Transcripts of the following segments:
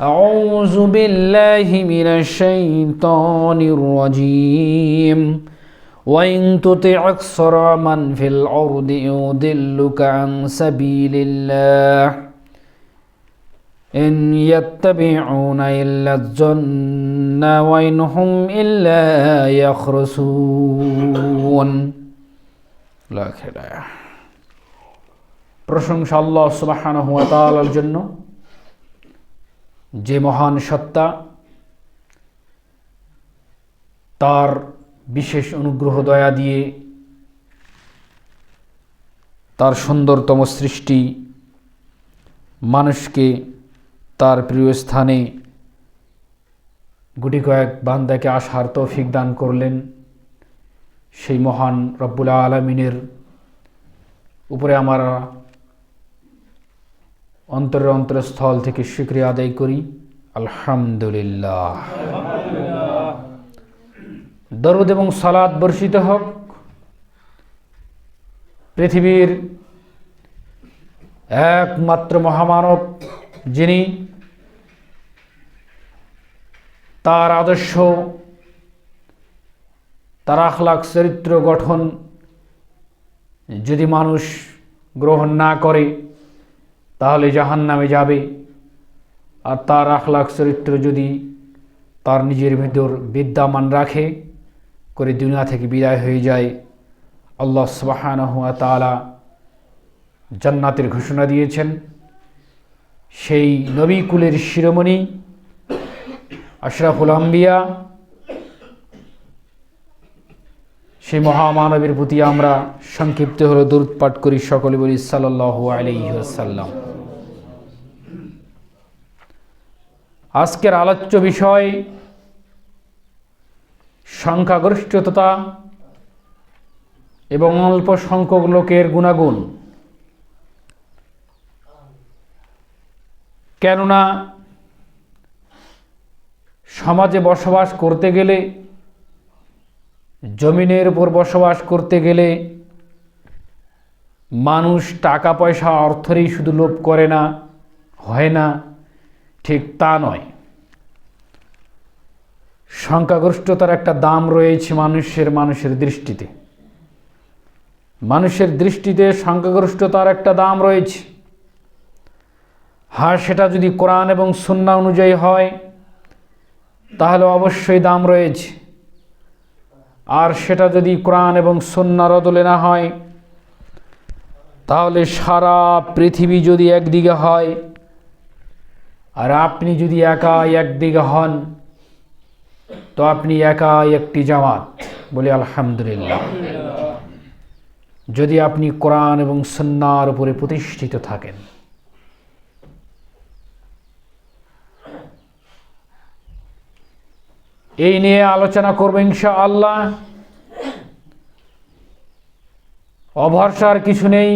أعوذ بالله من الشيطان الرجيم وإن تطع أكثر من في الأرض يضلك عن سبيل الله إن يتبعون إلا الظن وإن هم إلا يخرسون لا خلاف প্রশংসা আল্লাহ সুবাহানহু ওয়া তাআলার জন্য যে মহান সত্তা, তার বিশেষ অনুগ্রহ, দয়া দিয়ে তার সুন্দরতম সৃষ্টি মানুষকে তার প্রিয় স্থানে গুটি কয়েক বান্দাকে আসার তৌফিক দান করলেন। সেই মহান রব্বুল আলমিনের উপরে আমরা অন্তরের অন্তরস্থল থেকে স্বীক্রিয়া আদায় করি। আলহামদুলিল্লাহ। দরুদ এবং সালাদ বর্ষিত হোক। পৃথিবীর একমাত্র মহামানব যিনি তার আদর্শ, তার আখলাক চরিত্র গঠন যদি মানুষ গ্রহণ না করে তাহলে জাহান নামে যাবে। আর তার আখলাক চরিত্র যদি তার নিজের ভিতর বিদ্যমান রাখে, করে দুনিয়া থেকে বিদায় হয়ে যায়। আল্লাহ সুবাহান হুয়া তালা জান্নাতের ঘোষণা দিয়েছেন। সেই নবী কুলের শিরোমণি আশরাফুল আম্বিয়া সেই মহামানবের প্রতি আমরা সংক্ষিপ্ত হলে দূরত পাঠ করি সকলে বলি সাল্লাহ আলহ্লাম আজকের আলোচ্য বিষয় সংখ্যাগরিষ্ঠতা এবং অল্প সংখ্যক লোকের গুণাগুণ। কেননা সমাজে বসবাস করতে গেলে জমিনের উপর বসবাস করতে গেলে মানুষ টাকা পয়সা অর্থেরই শুধু লোভ করে না, হয় না, ঠিক তা নয়। সংখ্যাগরিষ্ঠতার একটা দাম রয়েছে মানুষের মানুষের দৃষ্টিতে। মানুষের দৃষ্টিতে সংখ্যাগরিষ্ঠতার একটা দাম রয়েছে। হ্যাঁ সেটা যদি কোরআন এবং সুন্না অনুযায়ী হয়, তাহলে অবশ্যই দাম রয়েছে। আর সেটা যদি কোরআন এবং সন্ন্যার অদলে না হয়, তাহলে সারা পৃথিবী যদি একদিকে হয়, আর আপনি যদি একা একদিকে হন, তো আপনি একা একটি জামাত। বলি আলহামদুলিল্লাহ। যদি আপনি কোরআন এবং সন্ন্যার উপরে প্রতিষ্ঠিত থাকেন। এই নিয়ে আলোচনা করব ইনশা আল্লাহ অভরসার কিছু নেই।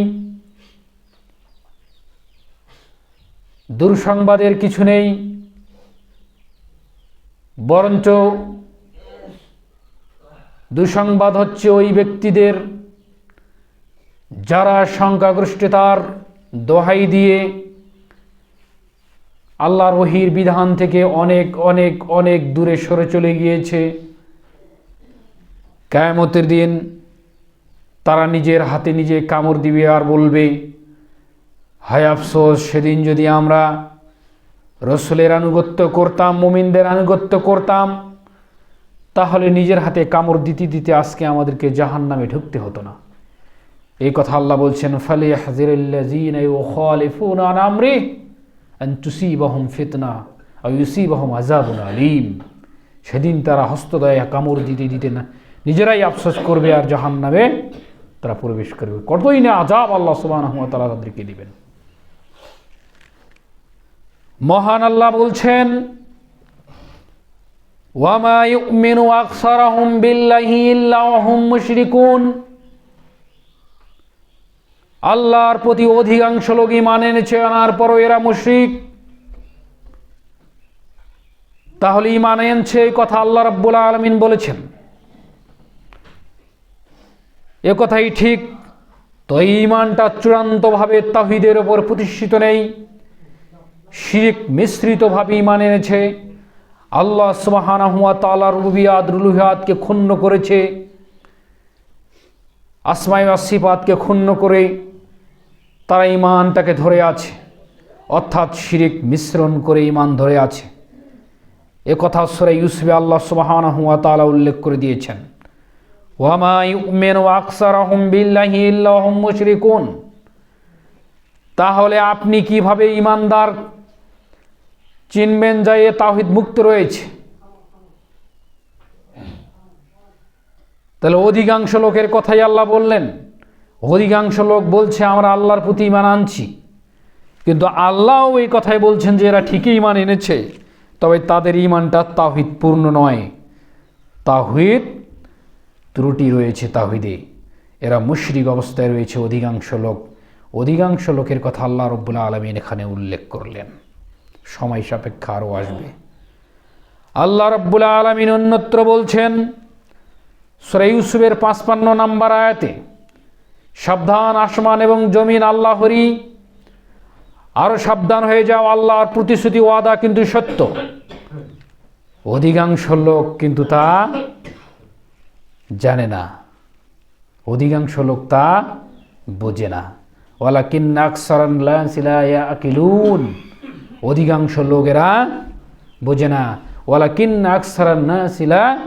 দুঃসংবাদের কিছু নেই। বরঞ্চ দুঃসংবাদ হচ্ছে ওই ব্যক্তিদের যারা সংখ্যাগরিষ্ঠতার দোহাই দিয়ে আল্লাহর ওহির বিধান থেকে অনেক অনেক অনেক দূরে সরে চলে গিয়েছে। কায়ামতের দিন তারা নিজের হাতে নিজে কামড় দিবে আর বলবে, হায় আফসোস, সেদিন যদি আমরা রসুলের আনুগত্য করতাম, মুমিনদের আনুগত্য করতাম, তাহলে নিজের হাতে কামড় দিতে দিতে আজকে আমাদেরকে জাহান নামে ঢুকতে হতো না। এই কথা আল্লাহ বলছেন ফালে হাজির আন তুসিবাহম ফিতনা আর ইউসিবাহম আলিম সেদিন তারা হস্তদয়ে কামড় দিতে দিতে না, নিজেরাই আফসোস করবে আর জাহান নামে তারা প্রবেশ করবে। কতই না আজাব আল্লাহ সুবাহ তারা তাদেরকে দিবেন। মহান আল্লাহ বলছেন ওয়ামা ইউমিনু আকসারাহুম বিল্লাহি ইল্লা হুম মুশরিকুন। আল্লাহর প্রতি অধিকাংশ লোক ইমান এনেছে, আনার পরও এরা মুশরিক। তাহলে ইমান এনেছে এই কথা আল্লাহ রাব্বুল আলমিন বলেছেন। এ কথাই ঠিক। তো এই ইমানটা চূড়ান্তভাবে তাহিদের ওপর প্রতিষ্ঠিত নেই। শিরিক মিশ্রিতভাবে ইমান এনেছে। আল্লাহ সুবাহানা তালার রুবিয়াত, রুলুহিয়াতকে ক্ষুণ্ণ করেছে। আসমাই আসিফাতকে ক্ষুণ্ণ করে। তারা ইমানটাকে ধরে আছে। অর্থাৎ শিরিক মিশ্রণ করে ইমান ধরে আছে। এ কথা সুরে ইউসুফে আল্লাহ সুবাহানা হুয়া তালা উল্লেখ করে দিয়েছেন। আহম তাহলে আপনি কীভাবে ইমানদার চিনবেন যা এ তাহিদ মুক্ত রয়েছে। তাহলে অধিকাংশ লোকের কথাই আল্লাহ বললেন। অধিকাংশ লোক বলছে, আমরা আল্লাহর প্রতি ইমান আনছি। কিন্তু আল্লাহও এই কথাই বলছেন যে, এরা ঠিকই ইমান এনেছে, তবে তাদের ইমানটা তাহিদ পূর্ণ নয়। তাহিদ ত্রুটি রয়েছে তাহিদে এরা মুশরিক অবস্থায় রয়েছে অধিকাংশ লোক। অধিকাংশ লোকের কথা আল্লাহ রব্বুল্লা আলমিন এখানে উল্লেখ করলেন। সময় সাপেক্ষে আরও আসবে। আল্লাহ রব্বুল্লা আলমিন অন্যত্র বলছেন, সুরা ইউসুফের পাঁচপান্ন নাম্বার আয়াতে সাবধান আসমান এবং জমিন আল্লাহরই আরও সাবধান হয়ে যাও, আল্লাহর প্রতিশ্রুতি, ওয়াদা কিন্তু সত্য। অধিকাংশ লোক কিন্তু তা জানে না। অধিকাংশ লোক তা বোঝে না। ওয়ালা কিন্নাকসারান অধিকাংশ লোকেরা বোঝে না। ওয়ালা কিন্না আকসারান শিলা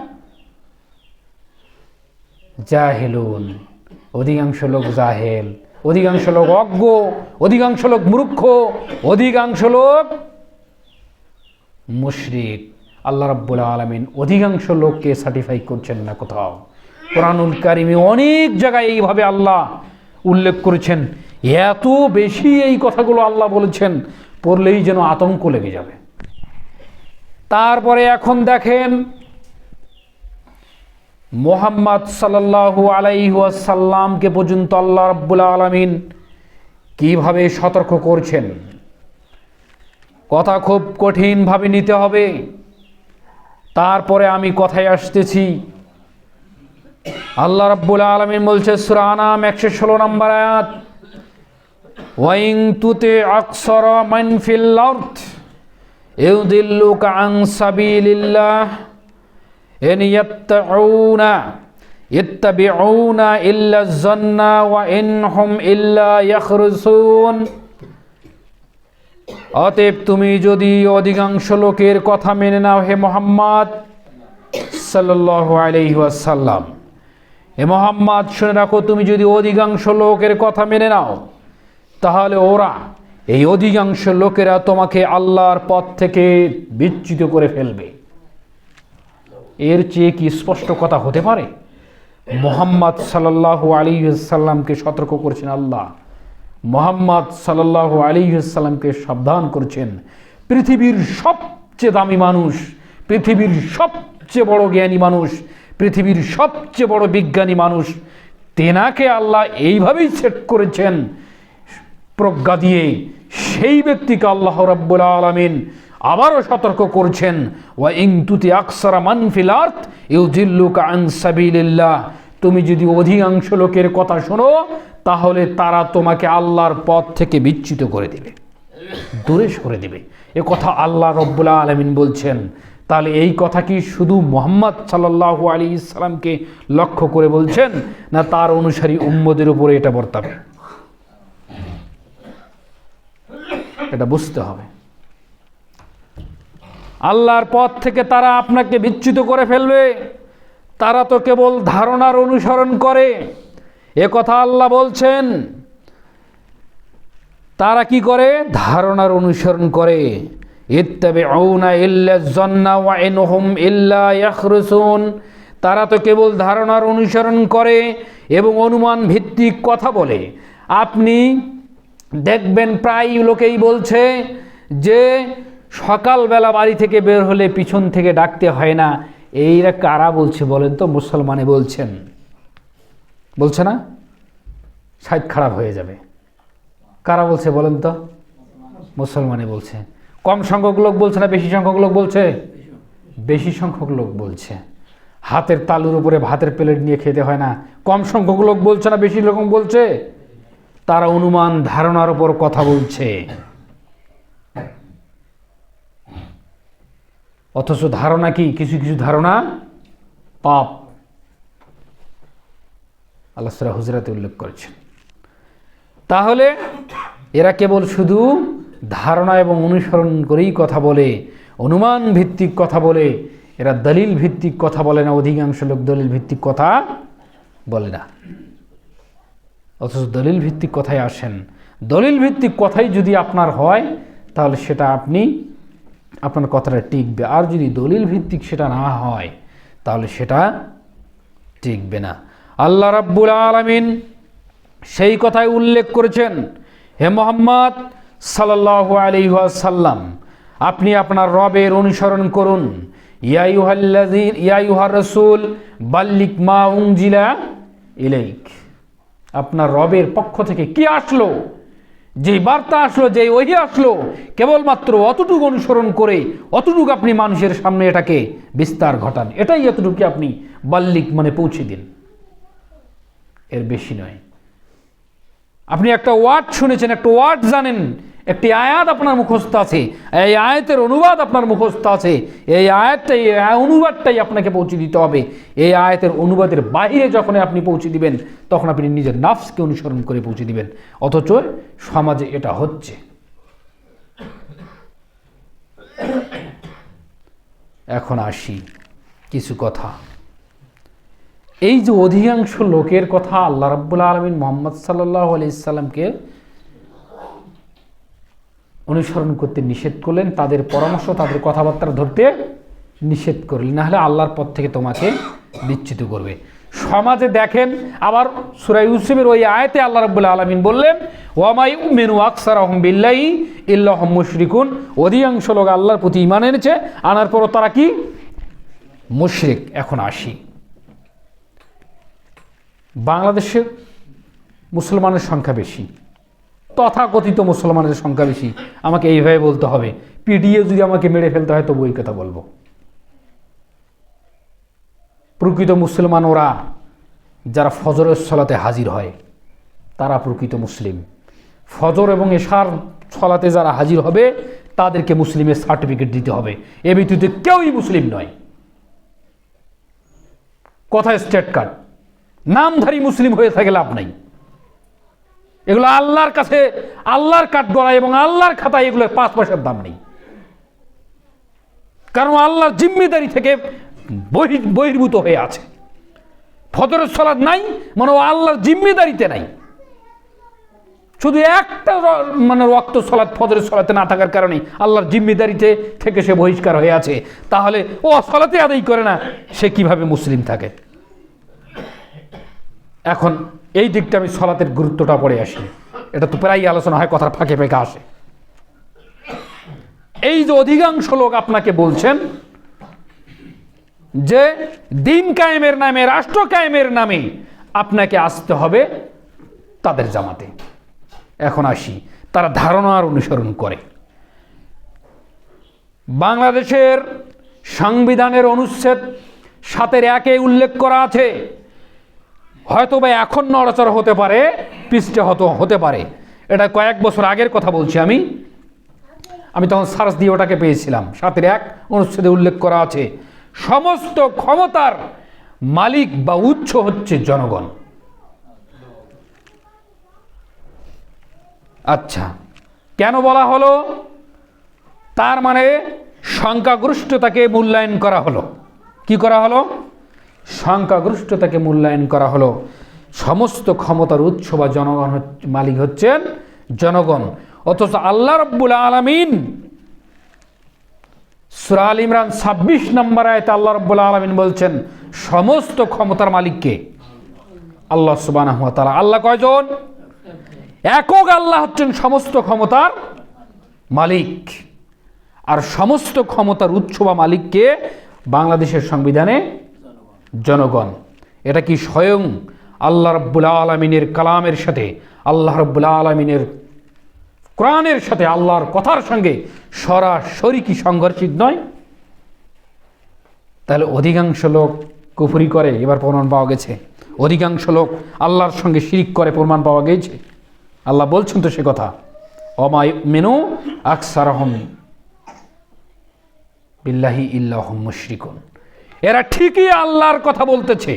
জাহেলুন। অধিকাংশ লোক জাহেল, অধিকাংশ লোক অজ্ঞ, অধিকাংশ লোক মূর্খ, অধিকাংশ লোক মুশরিক। আল্লাহ রাব্বুল আলমিন অধিকাংশ লোককে সার্টিফাই করছেন না কোথাও। কোরআনুল কারিমে অনেক জায়গায় এইভাবে আল্লাহ উল্লেখ করেছেন। এত বেশি এই কথাগুলো আল্লাহ বলেছেন, পড়লেই যেন আতঙ্ক লেগে যাবে। তারপরে এখন দেখেন মোহাম্মদ সাল্লাল্লাহু আলাইহি ওয়াসাল্লামকে পর্যন্ত আল্লাহ রাব্বুল আলামিন কীভাবে সতর্ক করছেন? কথা খুব কঠিনভাবে নিতে হবে। তারপরে আমি কথায় আসতেছি। আল্লাহ রাব্বুল আলামিন বলছে, সূরা আনাম একশো ষোলো নম্বর আয়াত ওয়াইং তুতে আকসর ফিল আরদ, ইউদিল্লুকা সাবিলিল্লাহ। অতএব তুমি যদি অধিকাংশ লোকের কথা মেনে নাও হে মোহাম্মদ সাল্লাল্লাহু আলাইহি হে মোহাম্মদ, শুনে রাখো, তুমি যদি অধিকাংশ লোকের কথা মেনে নাও, তাহলে ওরা, এই অধিকাংশ লোকেরা তোমাকে আল্লাহর পথ থেকে বিচ্যুত করে ফেলবে। এর চেয়ে কি স্পষ্ট কথা হতে পারে? মোহাম্মদ সাল্লাল্লাহু আলী সাল্লামকে সতর্ক করেছেন আল্লাহ। মোহাম্মদ সাল্লাল্লাহু আলী সাল্লামকে সাবধান করেছেন। পৃথিবীর সবচেয়ে দামি মানুষ, পৃথিবীর সবচেয়ে বড় জ্ঞানী মানুষ, পৃথিবীর সবচেয়ে বড় বিজ্ঞানী মানুষ, তেনাকে আল্লাহ এইভাবেই সেট করেছেন। প্রজ্ঞা দিয়ে সেই ব্যক্তিকে আল্লাহ রাব্বুল আলামিন আবারও সতর্ক করছেন, ওয়া ইং তুতি আকসারা মানফিল আর্থ ইউজিল্লুকা আন সাবিলিল্লাহ। তুমি যদি অধিকাংশ লোকের কথা শোনো, তাহলে তারা তোমাকে আল্লাহর পথ থেকে বিচ্যুত করে দিবে, দূরে সরে দিবে। এ কথা আল্লাহ রব্বুল্লাহ আলমিন বলছেন। তাহলে এই কথা কি শুধু মোহাম্মদ সাল্লাল্লাহু আলী ইসলামকে লক্ষ্য করে বলছেন, না তার অনুসারী উম্মদের উপরে এটা বর্তাবে? এটা বুঝতে হবে। আল্লাহর পথ থেকে তারা আপনাকে বিচ্যুত করে ফেলবে। তারা তো কেবল ধারণার অনুসরণ করে। এ কথা আল্লাহ বলছেন, তারা কি করে? ধারণার অনুসরণ করে। তারা তো কেবল ধারণার অনুসরণ করে এবং অনুমান ভিত্তিক কথা বলে। আপনি দেখবেন প্রায় লোকেই বলছে যে সকালবেলা বাড়ি থেকে বের হলে পিছন থেকে ডাকতে হয় না। এইরা কারা বলছে বলেন তো? মুসলমানে বলছেন। বলছে না? সাইড খারাপ হয়ে যাবে। কারা বলছে বলেন তো? মুসলমানে বলছে। কম সংখ্যক লোক বলছে না বেশি সংখ্যক লোক বলছে? বেশি সংখ্যক লোক বলছে। হাতের তালুর উপরে ভাতের প্লেট নিয়ে খেতে হয় না। কম সংখ্যক লোক বলছে না বেশি রকম বলছে? তারা অনুমান ধারণার উপর কথা বলছে। অথচ ধারণা কি? কিছু কিছু ধারণা পাপ। আল্লাহ সুরা হুজরাতে উল্লেখ করেছেন। তাহলে এরা কেবল শুধু ধারণা এবং অনুসরণ করেই কথা বলে, অনুমান ভিত্তিক কথা বলে, এরা দলিল ভিত্তিক কথা বলে না, অধিকাংশ লোক দলিল ভিত্তিক কথা বলে না। অথচ দলিল ভিত্তিক কথায় আসেন। দলিল ভিত্তিক কথাই যদি আপনার হয়, তাহলে সেটা আপনি আপনার কথাটা টিকবে। আর যদি দলিল ভিত্তিক সেটা না হয়, তাহলে সেটা টিকবে না। আল্লাহ রাব্বুল আলামিন সেই কথাই উল্লেখ করেছেন, হে মোহাম্মদ সাল্লাল্লাহু আলাইহি সাল্লাম আপনি আপনার রবের অনুসরণ করুন। রাসূল বাল্লিক মা উনজিলা ইলাইক। আপনার রবের পক্ষ থেকে কি আসলো? যে বার্তা আসলো যে ওহি আসলো, কেবলমাত্র অতটুকু অনুসরণ করে, অতটুকু আপনি মানুষের সামনে এটাকে বিস্তার ঘটান। এটাই এতটুকু আপনি বাল্যিক মানে পৌঁছে দিন। এর বেশি নয়। আপনি একটা ওয়ার্ড শুনেছেন, একটা ওয়ার্ড জানেন একটি আয়াত আপনার মুখস্থ আছে। এই আয়াতের অনুবাদ আপনার মুখস্থ আছে। এই আয়াতটাই অনুবাদটাই আপনাকে পৌঁছে দিতে হবে। এই আয়াতের অনুবাদের বাইরে যখন আপনি পৌঁছে দিবেন, তখন আপনি নিজের নাফসকে অনুসরণ করে পৌঁছে দিবেন। অথচ সমাজে এটা হচ্ছে। এখন আসি কিছু কথা। এই যে অধিকাংশ লোকের কথা আল্লাহ রাব্বুল আলমিন মোহাম্মদ সাল্লাহ আলাইসাল্লামকে অনুসরণ করতে নিষেধ করলেন, তাদের পরামর্শ, তাদের কথাবার্তা ধরতে নিষেধ করলেন। নাহলে আল্লাহর পথ থেকে তোমাকে বিচ্যুত করবে। সমাজে দেখেন, আবার সুরাই ইউসুফের ওই আয়তে আল্লাহ রাব্বুল আলমিন বললেন ওয়ামাই মেনু আকসার আহম বিল্লাহি ইল্লাহ মুশরিকুন। অধিকাংশ লোক আল্লাহর প্রতি ইমান এনেছে, আনার পরও তারা কি? মুশরিক। এখন আসি। বাংলাদেশের মুসলমানের সংখ্যা বেশি। তথাকথিত মুসলমানের সংখ্যা বেশি। আমাকে এইভাবে বলতে হবে। পিডিএ যদি আমাকে মেরে ফেলতে হয়, তবু ওই কথা বলব। প্রকৃত মুসলমান ওরা যারা ফজরের সলাতে হাজির হয়, তারা প্রকৃত মুসলিম। ফজর এবং এশার সলাতে যারা হাজির হবে, তাদেরকে মুসলিমের সার্টিফিকেট দিতে হবে। এ ব্যতীত কেউই মুসলিম নয়। কথা স্টেট কার্ড নামধারী মুসলিম হয়ে থাকে, লাভ নাই। এগুলো আল্লাহর কাছে, আল্লাহর কাঠগড়ায় এবং আল্লাহর খাতায় এগুলোর পাঁচ পয়সার দাম নেই। কারণ আল্লাহর জিম্মেদারি থেকে বহি- বহির্ভূত হয়ে আছে। ফজরের সলাদ নাই মানে আল্লাহর জিম্মেদারিতে নাই। শুধু একটা মানে রক্ত সলাদ ফজরের সলাতে না থাকার কারণে আল্লাহর জিম্মেদারিতে থেকে সে বহিষ্কার হয়ে আছে। তাহলে ও সলাতে আদায় করে না, সে কীভাবে মুসলিম থাকে? এখন এই দিকটা আমি সলাতের গুরুত্বটা পড়ে আসি। এটা তো প্রায়ই আলোচনা হয়, কথার ফাঁকে ফাঁকে আসে। এই যে অধিকাংশ লোক আপনাকে বলছেন যে দিন কায়েমের নামে, রাষ্ট্র কায়েমের নামে আপনাকে আসতে হবে তাদের জামাতে। এখন আসি, তারা ধারণার অনুসরণ করে। বাংলাদেশের সংবিধানের অনুচ্ছেদ সাতের একে উল্লেখ করা আছে। হয়তো বা এখন নড়াচড়া হতে পারে পিছটে হতো হতে পারে। এটা কয়েক বছর আগের কথা বলছি আমি। আমি তখন সার্চ দিয়ে ওটাকে পেয়েছিলাম। সাতের এক অনুচ্ছেদে উল্লেখ করা আছে, সমস্ত ক্ষমতার মালিক বা উৎস হচ্ছে জনগণ। আচ্ছা কেন বলা হলো? তার মানে সংখ্যাগরিষ্ঠতাকে মূল্যায়ন করা হলো। কি করা হলো? সংখ্যাগরিষ্ঠতাকে মূল্যায়ন করা হলো। সমস্ত ক্ষমতার উৎস বা জনগণ মালিক হচ্ছেন জনগণ। অথচ আল্লাহ রব্বুল আলমিন সুরাল ইমরান ছাব্বিশ নম্বর আয়তে আল্লাহ রব্বুল আলমিন বলছেন, সমস্ত ক্ষমতার মালিককে আল্লাহ সুবাহ আল্লাহ কয়জন? একক আল্লাহ হচ্ছেন সমস্ত ক্ষমতার মালিক। আর সমস্ত ক্ষমতার উৎস বা মালিককে বাংলাদেশের সংবিধানে জনগণ। এটা কি স্বয়ং আল্লাহ রব্বুল আলমিনের কালামের সাথে, আল্লাহ রব্বুল আলমিনের কোরআনের সাথে, আল্লাহর কথার সঙ্গে সরাসরি কি সংঘর্ষিত নয়? তাহলে অধিকাংশ লোক কুফুরি করে, এবার প্রমাণ পাওয়া গেছে। অধিকাংশ লোক আল্লাহর সঙ্গে শিরিক করে, প্রমাণ পাওয়া গেছে। আল্লাহ বলছেন তো সে কথা অমায় মেনু আকসারহম বিল্লাহি ইল্লাহ মুশরিকুন। এরা ঠিকই আল্লাহর কথা বলতেছে,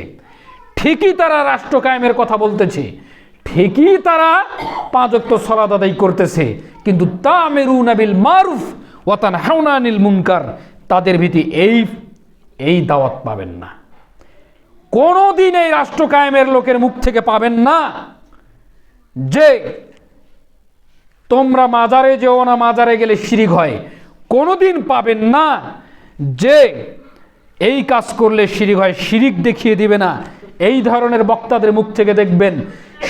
ঠিকই তারা রাষ্ট্র কায়েমের কথা বলতেছে, ঠিকই তারা পাঁচক্ত সলাদ আদায় করতেছে, কিন্তু তা মেরু নাবিল মারুফ ওয়াতান হাউনানিল মুনকার, তাদের ভীতি এই এই দাওয়াত পাবেন না। কোনোদিন এই রাষ্ট্র কায়েমের লোকের মুখ থেকে পাবেন না যে তোমরা মাজারে যেও না, মাজারে গেলে শিরিক হয়। কোনোদিন পাবেন না যে এই কাজ করলে শিরিক হয়, শিরিক দেখিয়ে দিবে না। এই ধরনের বক্তাদের মুখ থেকে দেখবেন,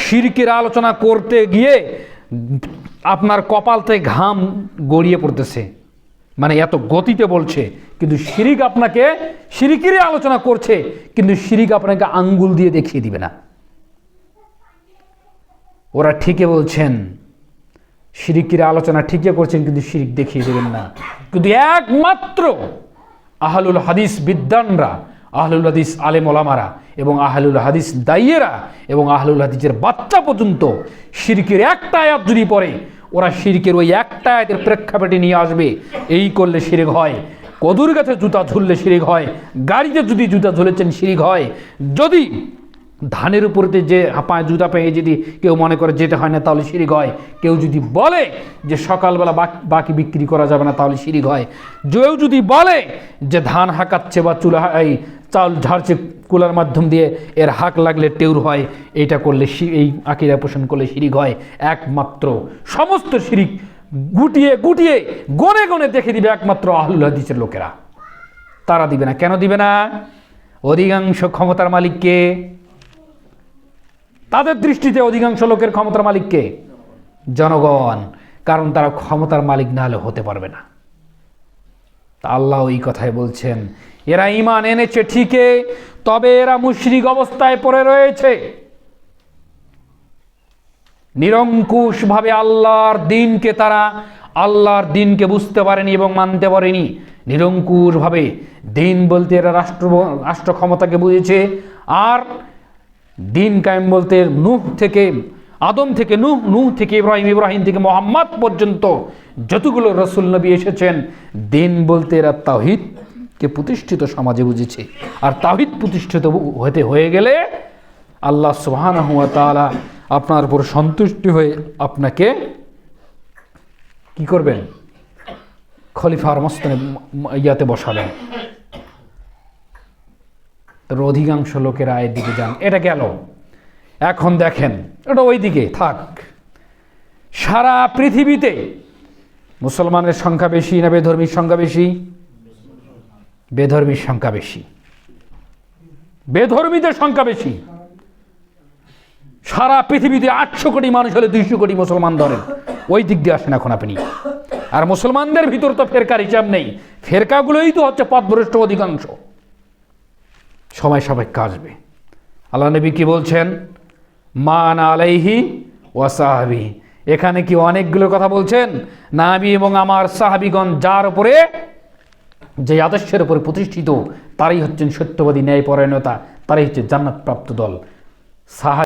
শিরিকের আলোচনা করতে গিয়ে আপনার কপালতে ঘাম গড়িয়ে পড়তেছে। মানে এত গতিতে বলছে, কিন্তু শিরিক আপনাকে, শিরিকেরই আলোচনা করছে, কিন্তু শিরিক আপনাকে আঙ্গুল দিয়ে দেখিয়ে দিবে না। ওরা ঠিকই বলছেন, শিরিকের আলোচনা ঠিকই করছেন, কিন্তু শিরিক দেখিয়ে দেবেন না। কিন্তু একমাত্র আহলুল হাদিস বিদ্বানরা, আহলুল হাদিস আলেম ওলামারা এবং আহলুল হাদিস দাইয়েরা এবং আহলুল হাদিসের বাচ্চা পর্যন্ত শিরকের একটা আয়াত যদি পড়ে, ওরা শিরকের ওই একটা আয়াতের প্রেক্ষাপটে নিয়ে আসবে। এই করলে শিরিক হয়, কদুর গাছে জুতা ঝুললে শিরিক হয়, গাড়িতে যদি জুতা ঝুলেছেন শিরিক হয়। যদি ধানের উপরেতে যে হাঁপায়, জুতা পেয়ে যদি কেউ মনে করে যেতে হয় না, তাহলে শিরিক হয় কেউ যদি বলে যে সকালবেলা বাকি বাকি বিক্রি করা যাবে না, তাহলে শিরিক হয় কেউ যদি বলে যে ধান হাঁকাচ্ছে বা চুলা, এই চাল ঝাড়ছে কুলার মাধ্যম দিয়ে, এর হাঁক লাগলে টেউর হয় এইটা করলে এই আকিরা পোষণ করলে শিরিক হয় একমাত্র সমস্ত শিরিক গুটিয়ে গুটিয়ে, গনে গনে দেখে দিবে একমাত্র আহুল হাদিসের লোকেরা। তারা দিবে না। কেন দিবে না? অধিকাংশ ক্ষমতার মালিককে তাদের দৃষ্টিতে অধিকাংশ লোকের ক্ষমতার মালিককে জনগণ। কারণ তারা ক্ষমতার মালিক না হলে হতে পারবে না। তা আল্লাহ এই কথাই বলছেন, এরা ইমান এনেছে ঠিকই, তবে এরা মুশরিক অবস্থায় পড়ে রয়েছে। নিরঙ্কুশভাবে আল্লাহর দিনকে তারা আল্লাহর দিনকে বুঝতে পারেনি এবং মানতে পারেনি। নিরঙ্কুশভাবে দিন বলতে এরা রাষ্ট্র রাষ্ট্র ক্ষমতাকে বুঝেছে। আর দিন কায়েম বলতে নূহ থেকে, আদম থেকে নূহ নূহ থেকে ইব্রাহিম ইব্রাহিম থেকে মোহাম্মদ পর্যন্ত যতগুলো রসুল নবী এসেছেন, দিন বলতে এরা তাহিদকে প্রতিষ্ঠিত সমাজে বুঝেছে। আর তাহিদ প্রতিষ্ঠিত হতে হয়ে গেলে আল্লাহ সুবহানাহু ওয়া তাআলা আপনার উপর সন্তুষ্টি হয়ে আপনাকে কি করবেন? খলিফার মস্তানে ইয়াতে বসাবেন। অধিকাংশ লোকেরা এর দিকে যান। এটা গেল। এখন দেখেন এটা ওই দিকে থাক। সারা পৃথিবীতে মুসলমানের সংখ্যা বেশি না বেধর্মীর সংখ্যা বেশি? বেধর্মীর সংখ্যা বেশি। বেধর্মীদের সংখ্যা বেশি। সারা পৃথিবীতে আটশো কোটি মানুষ হলে দুইশো কোটি মুসলমান ধরেন। ওই দিক দিয়ে আসেন এখন আপনি। আর মুসলমানদের ভিতর তো ফেরকার হিসাব নেই। ফেরকাগুলোই তো হচ্ছে পথভ্রষ্ট অধিকাংশ। সময় সাপেক্ষে আসবে আল্লাহ নবী কি বলছেন? মান আলাইহি ওয়াসাহাবি এখানে কি অনেকগুলো কথা বলছেন? না আমি এবং আমার সাহাবিগণ যার উপরে, যে আদর্শের উপরে প্রতিষ্ঠিত, তারাই হচ্ছেন সত্যবাদী, ন্যায়পরায়ণতা, তারাই হচ্ছে জান্নাত প্রাপ্ত দল। সাহা